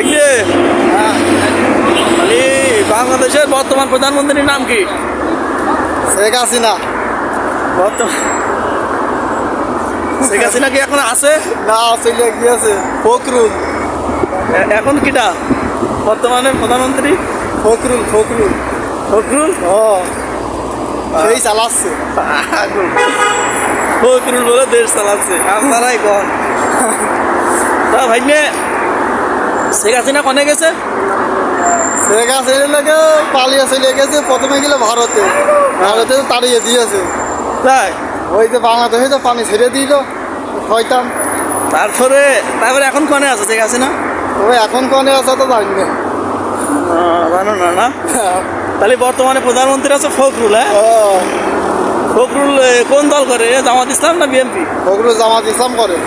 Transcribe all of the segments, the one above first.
এই বাংলাদেশের বর্তমান প্রধানমন্ত্রীর নাম কি? শেখ হাসিনা। বর্তমান শেখ হাসিনা কি এখন আছে? না চলে গিয়েছে। ফখরুল। এখন কিটা? বর্তমানে প্রধানমন্ত্রী? ফখরুল ফখরুল। ফখরুল? ও। সেই চালাচ্ছে। ফখরুল বলে দেশ চালাচ্ছে। আর আপনারাই কন। তা ভাইনে শেখ হাসিনা কনে গেছে? শেখ হাসিনা লাগে পালিয়ে চলে গেছে প্রথমে গেলে ভারতে। ভারতে তাড়িয়ে দিয়েছে। তাই? ওই যে বাংলাদেশে তো পানি ছেড়ে দিল হয়তাম তারপরে তারপরে এখন কনে আছে শেখ হাসিনা? তবে এখন কনে আছে তো জানি না। জানো না না? তাহলে বর্তমানে প্রধানমন্ত্রী আছে ফখরুল হ্যাঁ? ফখরুল কোন দল করে? জামাত ইসলাম না বিএনপি? ফখরুল জামাত ইসলাম করে।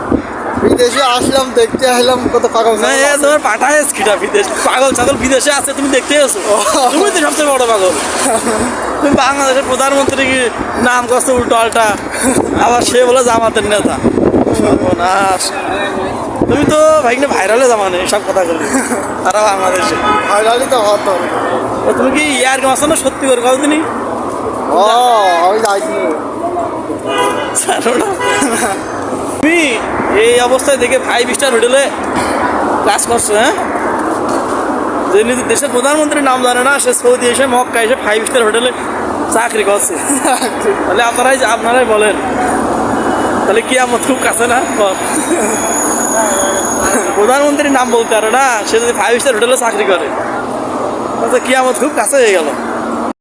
বিদেশে আসলাম দেখতে আসলাম কত পাগল না এ তোমার পাঠায় কিটা বিদেশ। পাগল ছাগল বিদেশে আছে তুমি দেখতে এসো। তুমি তো সবচেয়ে বড় পাগল। তুমি বাংলাদেশের প্রধানমন্ত্রী কি নাম করছ উল্টো আল্টা আবার সে বলে জামাতের নেতা। সর্বনাশ। তুমি তো ভাইনে ভাইরালে জামানে সব কথা বলি। তারা বাংলাদেশে। ফাইনালি তো হতো। তুমি কি ইয়ার গাছ না সত্যি করে কাউ তুমি ও আমি জানো না। তুমি এই অবস্থায় দেখে ফাইভ স্টার হোটেলে ক্লাস করছ হ্যাঁ? যে নিজের দেশের প্রধানমন্ত্রীর নাম জানে না, সে সৌদি এসে, মক্কা এসে ফাইভ স্টার হোটেলে চাকরি করছে। তাহলে আপনারাই আপনারাই বলেন। তাহলে কি আমার খুব কাছে না? প্রধানমন্ত্রীর নাম বলতে পারে না, সে যদি ফাইভ স্টার হোটেলে চাকরি করে, তাহলে কি আমার খুব কাছে হয়ে গেল।